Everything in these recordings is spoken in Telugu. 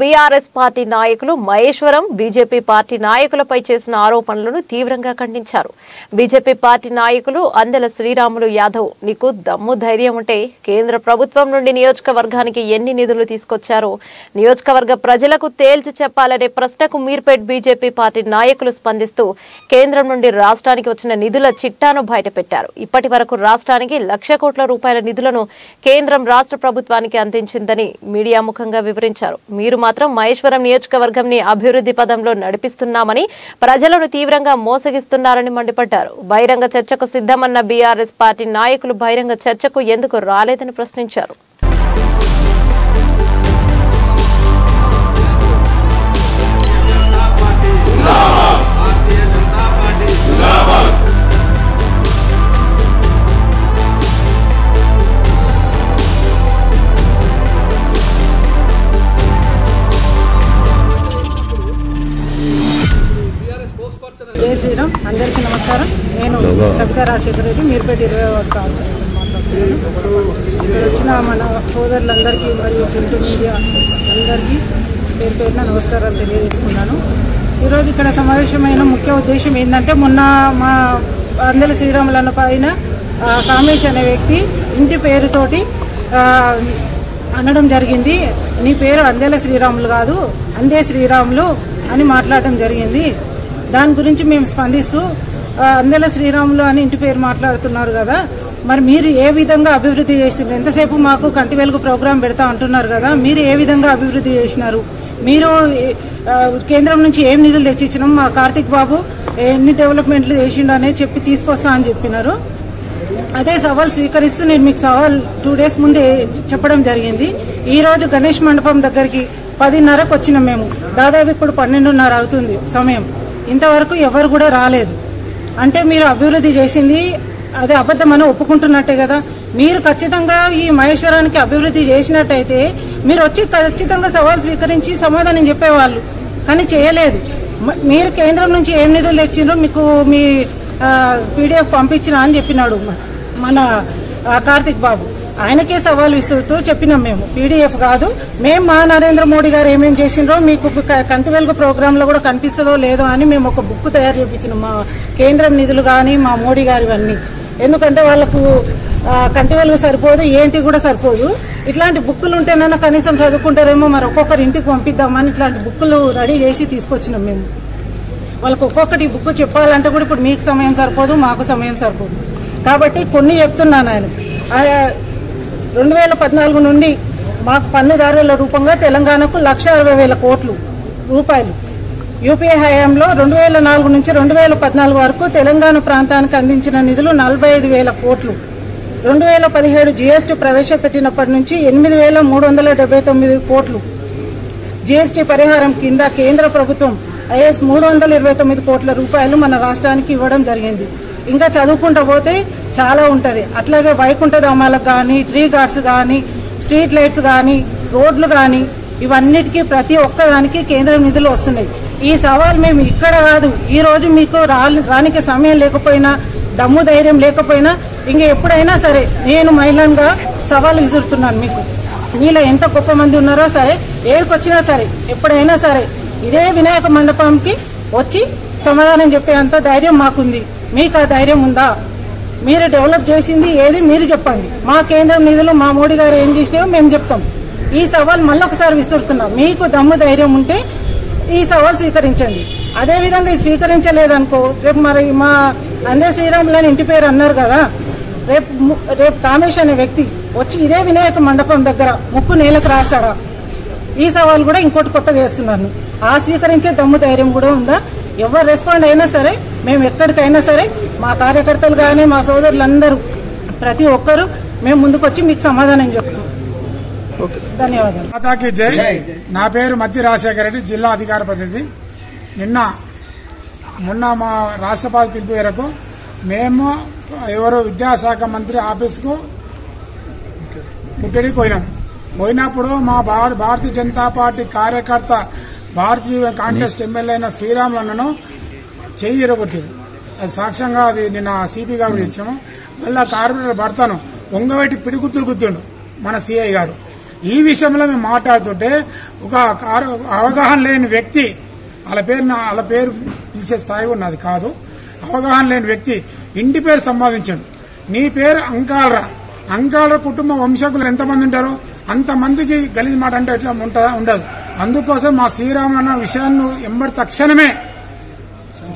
బీఆర్ఎస్ పార్టీ నాయకులు మహేశ్వరం బీజేపీ పార్టీ నాయకులపై చేసిన ఆరోపణలను తీవ్రంగా ఖండించారు. బీజేపీ పార్టీ నాయకులు అందెల శ్రీరాములు యాదవ్ నీకు దమ్ము ధైర్యం ఉంటే కేంద్ర ప్రభుత్వం నుండి నియోజకవర్గానికి ఎన్ని నిధులు తీసుకొచ్చారో నియోజకవర్గ ప్రజలకు తేల్చి చెప్పాలనే ప్రశ్నకు మీర్పేట్ బీజేపీ పార్టీ నాయకులు స్పందిస్తూ కేంద్రం నుండి రాష్ట్రానికి వచ్చిన నిధుల చిట్టాను బయటపెట్టారు. ఇప్పటి వరకు రాష్ట్రానికి లక్ష కోట్ల రూపాయల నిధులను కేంద్రం రాష్ట్ర ప్రభుత్వానికి అందించిందని మీడియా ముఖంగా వివరించారు. మీరు మాత్రం మహేశ్వరం నియోజకవర్గంని అభివృద్ధి పదంలో నడిపిస్తున్నామని ప్రజలను తీవ్రంగా మోసగిస్తున్నారని మండిపడ్డారు. బహిరంగ చర్చకు సిద్ధమన్న బీఆర్ఎస్ పార్టీ నాయకులు బహిరంగ చర్చకు ఎందుకు రాలేదని ప్రశ్నించారు. మీరుపేట ఇరవై ఒకటి ఇక్కడ వచ్చిన మన సోదరులందరికీ మరియు ప్రింట్ మీడియా అందరికీ పేరు పేరున నమస్కారాలు తెలియజేసుకున్నాను. ఈరోజు ఇక్కడ సమావేశమైన ముఖ్య ఉద్దేశం ఏంటంటే మొన్న మా అందరి శ్రీరాములన్న పైన కామేష్ అనే వ్యక్తి ఇంటి పేరుతోటి అనడం జరిగింది. నీ పేరు అందేల శ్రీరాములు కాదు అందే శ్రీరాములు అని మాట్లాడటం జరిగింది. దాని గురించి మేము స్పందిస్తూ అందెల శ్రీరాములు అని ఇంటి పేరు మాట్లాడుతున్నారు కదా. మరి మీరు ఏ విధంగా అభివృద్ధి చేసిండ్రు ఎంతసేపు మాకు కంటి వెలుగు ప్రోగ్రాం పెడతా అంటున్నారు కదా. మీరు ఏ విధంగా అభివృద్ధి చేసినారు? మీరు కేంద్రం నుంచి ఏం నిధులు తెచ్చిచ్చినాం? మా కార్తిక్ బాబు ఎన్ని డెవలప్మెంట్లు చేసిండు అనేది చెప్పి తీసుకొస్తా అని చెప్పినారు. అదే సవాల్ స్వీకరిస్తూ నేను మీకు సవాల్ టూ డేస్ ముందే చెప్పడం జరిగింది. ఈ రోజు గణేష్ మండపం దగ్గరికి పదిన్నరకు వచ్చినాం మేము. దాదాపు ఇప్పుడు పన్నెండున్నర అవుతుంది సమయం. ఇంతవరకు ఎవరు కూడా రాలేదు. అంటే మీరు అభివృద్ధి చేసింది అదే అబద్ధమని ఒప్పుకుంటున్నట్టే కదా. మీరు ఖచ్చితంగా ఈ మహేశ్వరానికి అభివృద్ధి చేసినట్టయితే మీరు వచ్చి ఖచ్చితంగా సవాల్ స్వీకరించి సమాధానం చెప్పేవాళ్ళు. కానీ చేయలేదు. మీరు కేంద్రం నుంచి ఏం నిధులు తెచ్చిండ్రో మీకు మీ పీడిఎఫ్ పంపించిన అని చెప్పినాడు మన కార్తిక్ బాబు. ఆయనకే సవాల్ విసురుతూ చెప్పినాం మేము. పీడిఎఫ్ కాదు. మేము మా నరేంద్ర మోడీ గారు ఏమేం చేసిండ్రో మీకు క- కంటి వెలుగు ప్రోగ్రాంలో కూడా కనిపిస్తుందో లేదో అని మేము ఒక బుక్ తయారు చేయించినాం మా కేంద్రం నిధులు కానీ మా మోడీ గారివన్నీ ఎందుకంటే వాళ్ళకు కంటి వెలుగు సరిపోదు ఏంటి కూడా సరిపోదు. ఇట్లాంటి బుక్కులు ఉంటేనైనా కనీసం చదువుకుంటారేమో మరి ఒక్కొక్కరి ఇంటికి పంపిద్దామని ఇట్లాంటి బుక్కులు రెడీ చేసి తీసుకొచ్చినాం మేము. వాళ్ళకి ఒక్కొక్కటి బుక్ చెప్పాలంటే కూడా ఇప్పుడు మీకు సమయం సరిపోదు మాకు సమయం సరిపోదు. కాబట్టి కొన్ని చెప్తున్నాను ఆయన. రెండు వేల పద్నాలుగు నుండి మాకు పన్నుదారుల రూపంగా తెలంగాణకు లక్ష అరవై వేల కోట్లు రూపాయలు. యూపీఏ హయాంలో రెండు వేల నాలుగు నుంచి రెండు వేల పద్నాలుగు వరకు తెలంగాణ ప్రాంతానికి అందించిన నిధులు నలభై ఐదు వేల కోట్లు. రెండు వేల పదిహేడు జీఎస్టీ ప్రవేశపెట్టినప్పటి నుంచి ఎనిమిది వేల మూడు వందల డెబ్బై తొమ్మిది కోట్లు. జీఎస్టీ పరిహారం కింద కేంద్ర ప్రభుత్వం ఐఎస్ మూడు వందల ఇరవై తొమ్మిది కోట్ల రూపాయలు మన రాష్ట్రానికి ఇవ్వడం జరిగింది. ఇంకా చదువుకుంటా పోతే చాలా ఉంటుంది. అట్లాగే వైకుంఠ ధామాలకు కానీ ట్రీ గార్డ్స్ కానీ స్ట్రీట్ లైట్స్ కానీ రోడ్లు కానీ ఇవన్నిటికీ ప్రతి ఒక్కదానికి కేంద్రం నిధులు వస్తున్నాయి. ఈ సవాల్ మేము ఇక్కడ కాదు. ఈ రోజు మీకు రానికి సమయం లేకపోయినా దమ్ము ధైర్యం లేకపోయినా ఇంక ఎప్పుడైనా సరే నేను మహిళగా సవాల్ విసురుతున్నాను మీకు. మీలో ఎంత గొప్ప మంది ఉన్నారో సరే ఏడుకొచ్చినా సరే ఎప్పుడైనా సరే ఇదే వినాయక మండపంకి వచ్చి సమాధానం చెప్పే అంత ధైర్యం మాకుంది. మీకు ఆ ధైర్యం ఉందా? మీరు డెవలప్ చేసింది ఏది మీరు చెప్పండి. మా కేంద్రం నిధులు మా మోడీ గారు ఏం చేసినాయో మేము చెప్తాం. ఈ సవాల్ మళ్ళొకసారి విసురుతున్నాం. మీకు దమ్ము ధైర్యం ఉంటే ఈ సవాల్ స్వీకరించండి. అదే విధంగా ఇది స్వీకరించలేదనుకో రేపు మరి మా అందే శ్రీరాములని ఇంటి పేరు అన్నారు కదా రేపు రేపు కామేష్ అనే వ్యక్తి వచ్చి ఇదే వినాయక మండపం దగ్గర ముక్కు నేలకు రాస్తాడా ఈ సవాల్ కూడా ఇంకోటి కొత్తగా వేస్తున్నాను. ఆ స్వీకరించే దమ్ము ధైర్యం కూడా ఉందా? ఎవరు రెస్పాండ్ అయినా సరే మేము ఎక్కడికైనా సరే మా కార్యకర్తలు కానీ మా సోదరులందరూ ప్రతి ఒక్కరూ మేము ముందుకొచ్చి మీకు సమాధానం చెప్తాం. ధన్యవాదాలు. మాతాకి జై. నా పేరు మద్ది రాజశేఖర రెడ్డి జిల్లా అధికార ప్రతినిధి. నిన్న మొన్న మా రాష్ట్రపతి పిలుపు మేరకు మేము ఎవరు విద్యాశాఖ మంత్రి ఆఫీస్కు ముట్టడికి పోయినాం. పోయినప్పుడు మా భారత భారతీయ జనతా పార్టీ కార్యకర్త భారతీయ కాంగ్రెస్ ఎమ్మెల్యే అయిన శ్రీరాములన్నను చెయ్యి ఇరగొట్టారు. సాక్ష్యంగా అది నిన్న సిపి గారు ఇచ్చాము. మళ్ళీ కార్పొరేటర్ భర్తను ఒంగవేటి పిడిగుత్తులు గుర్తుండు మన సిఐ గారు. ఈ విషయంలో మేము మాట్లాడుతుంటే ఒక కారు- అవగాహన లేని వ్యక్తి వాళ్ళ పేరు నా- వాళ్ళ పేరు పిలిచే స్థాయి ఉన్నది కాదు. అవగాహన లేని వ్యక్తి ఇంటి పేరు సంపాదించాడు. నీ పేరు అంకాలరా. అంకాలరా కుటుంబ వంశకులు ఎంతమంది ఉంటారు? అంతమందికి గలీజ్ మాట అంటే ఎట్లా ఉంటుందా ఉండదు. అందుకోసం మా శ్రీరామన్న విషయాన్ని ఎంబడి తక్షణమే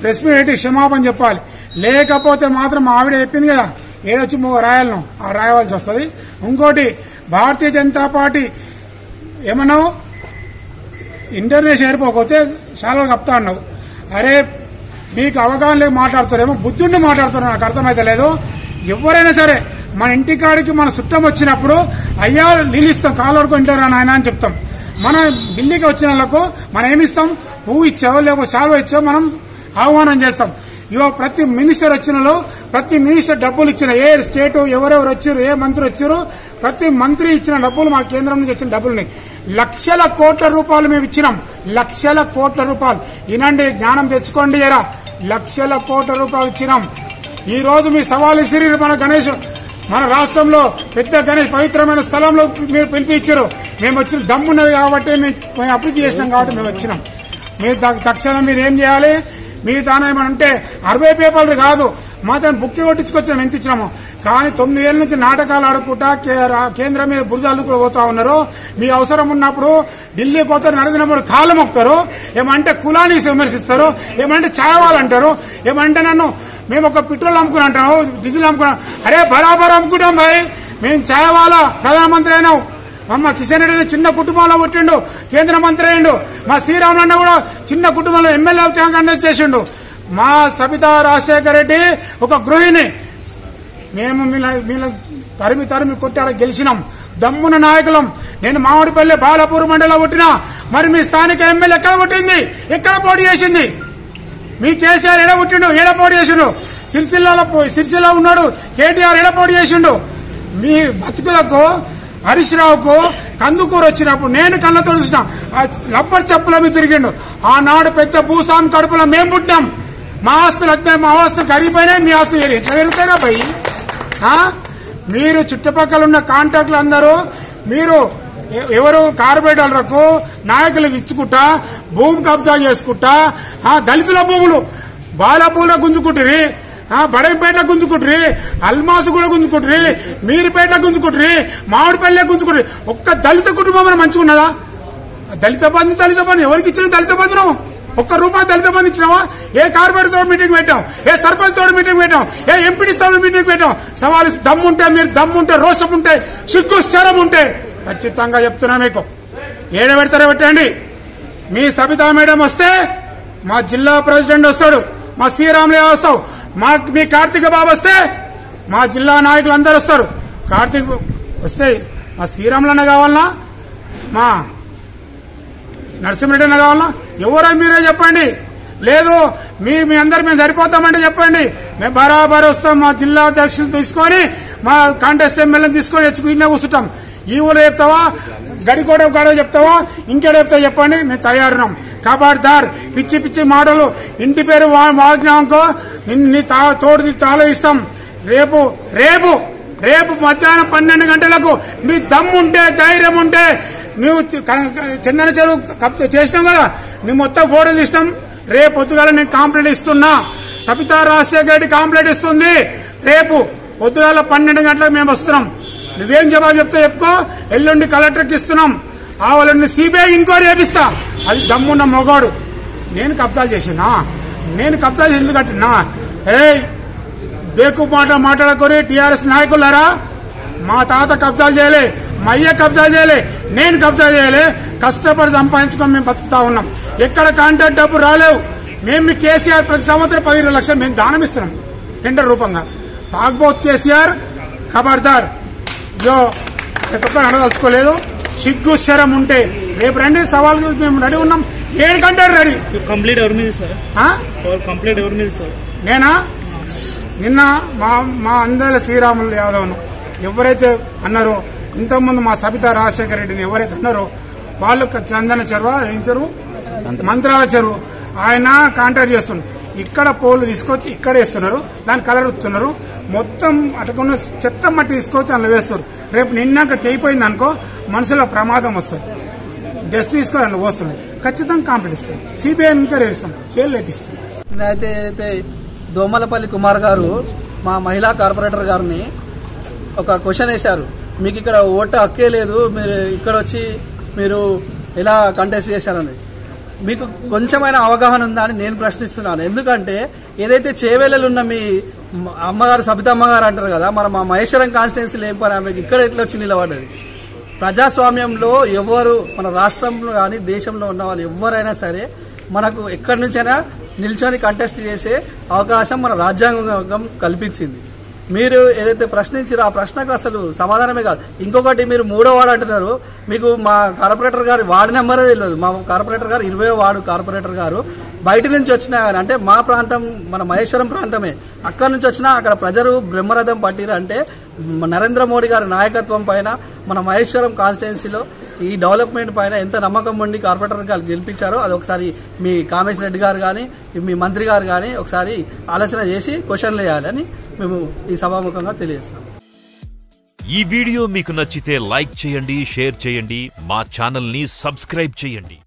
ప్రెస్ మీట్ పెట్టి క్షమాపణ చెప్పాలి. లేకపోతే మాత్రం ఆవిడ చెప్పింది కదా ఏదొచ్చి రాయాలను ఆ రాయవలసి వస్తుంది. ఇంకోటి భారతీయ జనతా పార్టీ ఏమన్నావు ఇంటర్నేషన్ ఏరిపోకపోతే చాలా కప్తా అన్నావు. అరే మీకు అవగాహన లేక మాట్లాడుతారేమో బుద్ధుండి మాట్లాడుతున్నారు నాకు అర్థమైతే లేదు. ఎవరైనా సరే మన ఇంటికాడికి మన చుట్టం వచ్చినప్పుడు అయ్యా నిలుస్తాం కాలు ఇంటారా నాయన అని చెప్తాం. మన ఢిల్లీకి వచ్చిన వాళ్ళకు మనం ఏమిస్తాం పువ్వు ఇచ్చావో లేకపోతే శాలువ ఇచ్చావో మనం ఆహ్వానం చేస్తాం. ఇవాళ ప్రతి మినిస్టర్ వచ్చినలో ప్రతి మినిస్టర్ డబ్బులు ఇచ్చిన ఏ స్టేట్ ఎవరెవరు వచ్చారు ఏ మంత్రి వచ్చారు ప్రతి మంత్రి ఇచ్చిన డబ్బులు మా కేంద్రం నుంచి వచ్చిన డబ్బులుని లక్షల కోట్ల రూపాయలు మేము ఇచ్చినాం. లక్షల కోట్ల రూపాయలు. వినండి జ్ఞానం తెచ్చుకోండి ఎరా లక్షల కోట్ల రూపాయలు ఇచ్చినాం. ఈ రోజు మీ సవాలు సిరి మన గణేష్. మన రాష్ట్రంలో పెద్ద గణేష్ పవిత్రమైన స్థలంలో మీరు పిలిపించారు. మేము వచ్చిన దమ్మున్నది కాబట్టి మేము అభివృద్ధి చేసినాం కాబట్టి మేము వచ్చినాం. మీరు తక్షణం మీరు ఏం చేయాలి? మీ తాను ఏమైనా ఉంటే అరవై పేపర్లు కాదు. మా తను బుక్కి కొట్టించుకొచ్చినాం ఎంత ఇచ్చినాము కానీ తొమ్మిది ఏళ్ళ నుంచి నాటకాలు ఆడుకుంటా కేంద్రం మీద బురద కూడా పోతా ఉన్నారు. మీ అవసరం ఉన్నప్పుడు ఢిల్లీ పోతారు నరేంద్ర మోడీ కాలం మొక్తారు ఏమంటే కులాన్ని విమర్శిస్తారు. ఏమంటే చాయవాలంటారు ఏమంటే నన్ను మేము ఒక పెట్రోల్ అమ్ముకుని అంటాము డీజిల్ అమ్ముకున్నాం అరే బరాబర్ అమ్ముకుంటాం భాయ్. మేము చాయవాల ప్రధానమంత్రి అయినాం. అమ్మ కిషన్ రెడ్డి చిన్న కుటుంబంలో పుట్టిండు కేంద్ర మంత్రి అయ్యిండు. మా శ్రీరాములన్న కూడా చిన్న కుటుంబంలో ఎమ్మెల్యే కండక్ట్ చేసిండు. మా సబితా రాజశేఖర రెడ్డి ఒక గృహిణి. మేము మీల తరిమి తరిమి కొట్టాడ గెలిచినాం. దమ్మున నాయకులం. నేను మామిడిపల్లి బాలపూర్ మండలం పుట్టినా మరి మీ స్థానిక ఎమ్మెల్యే ఎక్కడ పుట్టింది? ఎక్కడ పోటీ చేసింది? మీ కేసీఆర్ ఎడ పుట్టిండు? ఎడ పోటీ చేసిండు? సిరిసిల్లలో సిరిసిల్ల ఉన్నాడు కేటీఆర్ ఎడ పోటీ చేసిండు? మీ బతుకులకు హరీష్ రావుకు కందుకూరు వచ్చినప్పుడు నేను కళ్ళతో చూసిన లబ్బర్ చెప్పుల మీద తిరిగిండు. ఆనాడు పెద్ద భూస్వామి కడుపులో మేము పుట్టినాం మా ఆస్తులు వస్తే మా ఆస్తులు కరిగిపోయినాయి మీ ఆస్తులు ఎట్లా పెరుగుతారా భయ్ మీరు చుట్టుపక్కల ఉన్న కాంటాక్ట్లు అందరూ మీరు ఎవరు కార్పొరేటర్లకు నాయకులకు ఇచ్చుకుంటా భూమి కబ్జా చేసుకుంటా ఆ దళితుల భూములు బాలపూల భూములు ఆ బడంపేట గుంజుకుంటురి అల్మాసు కూడా గుంజుకుంటురి మీరుపేట గుంజుకుంటురి మామిడిపల్లె గుంజుకుంటురి ఒక్క దళిత కుటుంబం మనం మంచిగా ఉన్నదా? దళిత బంధు దళిత బంధు. ఎవరికి ఇచ్చిన దళిత బంధనం? ఒక్క రూపాయి దళిత బంధు ఇచ్చినావా? ఏ కార్పొరేటర్ తోడు మీటింగ్ పెట్టాం? ఏ సర్పంచ్ తోడు మీటింగ్ పెట్టాం? ఏ ఎంపీడీ తోడు మీటింగ్ పెట్టాం? సవాలు దమ్ముంటే మీరు దమ్ముంటే రోషం ఉంటే సిగ్గు శరం ఉంటే. ఖచ్చితంగా చెప్తున్నా మీకు. ఏడ పెడతారో పెట్టండి. మీ సబితా మేడం వస్తే మా జిల్లా ప్రెసిడెంట్ వస్తాడు. మా శ్రీరాములే వస్తావు. మా మీ కార్తీక బాబు వస్తే మా జిల్లా నాయకులు అందరు వస్తారు. కార్తీక్ వస్తే మా శ్రీరాములన్న కావాలన్నా మా నరసింహరెడ్డి అన్న కావాలా ఎవరో మీరే చెప్పండి. లేదు మీ మీ అందరు మేము సరిపోతామంటే చెప్పండి. మేము బరాబర్ వస్తాం మా జిల్లా అధ్యక్షులు తీసుకొని మా కాంటెస్ట్ ఎమ్మెల్యేని తీసుకొని తెచ్చుకునే కూర్చుంటాం. ఈ ఊళ్ళో చెప్తావా? గడికోట గడవ చెప్తావా? ఇంకేడ చెప్తా చెప్పండి మేము తయారున్నాం. కబార్దార్ పిచ్చి పిచ్చి మాటలు. ఇంటి పేరు వా- నిన్ను నీ తా తోడు నీ తాళ ఇస్తాం. రేపు రేపు రేపు మధ్యాహ్నం పన్నెండు గంటలకు మీ దమ్ముంటే ధైర్యం ఉంటే నువ్వు చిన్న చెరువు కప్ చేసినావు కదా? నీ మొత్తం ఫోటోలు ఇస్తాం రేపు పొద్దుగాల నేను కాంప్లైంట్ ఇస్తున్నా. సబితా రాజశేఖర్ రెడ్డి కాంప్లైంట్ ఇస్తుంది. రేపు పొద్దుగాల పన్నెండు గంటలకు మేము వస్తున్నాం. నువ్వేం జవాబు చెప్తా చెప్పుకో. ఎల్లుండి కలెక్టర్కి ఇస్తున్నాం. ఆ వాళ్ళని సిబిఐ ఎంక్వైరీ చేపిస్తా. అది దమ్మున్న మొగాడు. నేను కబ్జాలు చేసినా? నేను కబ్జాలు చేసి కట్టినా? ఏయ్ బేకు మాట మాట్లాడుకొని టీఆర్ఎస్ నాయకులారా. మా తాత కబ్జాలు చేయలే మా అయ్య కబ్జాలు చేయలే నేను కబ్జాలు చేయలే. కష్టపడి సంపాదించుకొని మేము బతుకుతా ఉన్నాం. ఎక్కడ కాంట్రాక్ట్ డబ్బు రాలేవు. మేము మీ కేసీఆర్ ప్రతి సంవత్సరం పదిహేను లక్షలు మేము దానం ఇస్తున్నాం. టెండర్ రూపంగా. తాగబోత్ కేసీఆర్ ఖబర్దార్. ఇదో ప్రతి ఒక్కరు అడదలుచుకోలేదు సిగ్గు శరం ఉంటే రేపు రండి సవాల్ మేము రెడీ ఉన్నాం. ఏడు గంటలు రెడీ. కంప్లీట్ ఎవరి మీద సార్? కంప్లీట్ ఎవరి మీద సార్? నేనా? నిన్న మా మా అందరి శ్రీరాములు యాదవ్ను ఎవరైతే అన్నారో ఇంతకుముందు మా సబితా రాజశేఖర రెడ్డిని ఎవరైతే అన్నారో వాళ్ళు చందన చెరువు ఏం చెరువు? మంత్రాల చెరువు. ఆయన కాంటాక్ట్ చేస్తుండు ఇక్కడ పోలు తీసుకొచ్చి ఇక్కడ వేస్తున్నారు. దాని కలర్ ఉత్తున్నారు. మొత్తం అటుకున్న చెత్త మట్టి తీసుకొచ్చి అందులో వేస్తారు రేపు నిన్నాక తెగిపోయింది అనుకో మనుషుల ప్రమాదం వస్తుంది. డస్ట్ తీసుకొని అందులో పోస్తుంది ఖచ్చితంగా కాంప్లీట్ ఇస్తాం. సిబిఐ ఇంకా రేపిస్తాం జైలు లేపిస్తాం. అయితే అయితే దోమలపల్లి కుమార్ గారు మా మహిళా కార్పొరేటర్ గారిని ఒక క్వశ్చన్ వేశారు. మీకు ఇక్కడ ఓటు హక్కే లేదు మీరు ఇక్కడ వచ్చి మీరు ఎలా కంటెస్ట్ చేశారని. మీకు కొంచెమైన అవగాహన ఉందా అని నేను ప్రశ్నిస్తున్నాను. ఎందుకంటే ఏదైతే చేవేళ్ళలు ఉన్న మీ అమ్మగారు సబితమ్మ గారు అంటారు కదా మన మా మహేశ్వరం కాన్స్టిట్యున్సీ లేకపోయినా పని? ఆమెకి ఇక్కడ ఎట్లా వచ్చి నిలబడ్డది? ప్రజాస్వామ్యంలో ఎవరు మన రాష్ట్రంలో కానీ దేశంలో ఉన్న వాళ్ళు ఎవరైనా సరే మనకు ఎక్కడి నుంచైనా నిల్చొని కంటెస్ట్ చేసే అవకాశం మన రాజ్యాంగం కల్పించింది. మీరు ఏదైతే ప్రశ్నించారో ఆ ప్రశ్నకు అసలు సమాధానమే కాదు. ఇంకొకటి మీరు మూడో వార్డు అంటున్నారు. మీకు మా కార్పొరేటర్ గారి వార్డు నెంబరే తెలియదు. మా కార్పొరేటర్ గారు ఇరవై వార్డు కార్పొరేటర్ గారు. బయట నుంచి వచ్చినా కానీ అంటే మా ప్రాంతం మన మహేశ్వరం ప్రాంతమే. అక్కడి నుంచి వచ్చినా అక్కడ ప్రజలు బ్రహ్మరథం పట్టిరు అంటే నరేంద్ర మోడీ గారి నాయకత్వం పైన మన మహేశ్వరం కాన్స్టిట్యున్సీలో ఈ డెవలప్మెంట్ పైన ఎంత నమ్మకం ఉండి కార్పొరేటర్ గారు గెలిపించారో అది ఒకసారి మీ కామేష్ రెడ్డి గారు కానీ మీ మంత్రి గారు కానీ ఒకసారి ఆలోచన చేసి క్వశ్చన్లు వేయాలని మేము ఈ సభాముఖంగా తెలియజేస్తాం. ఈ వీడియో మీకు నచ్చితే లైక్ చేయండి షేర్ చేయండి మా ఛానల్ని సబ్స్క్రైబ్ చేయండి.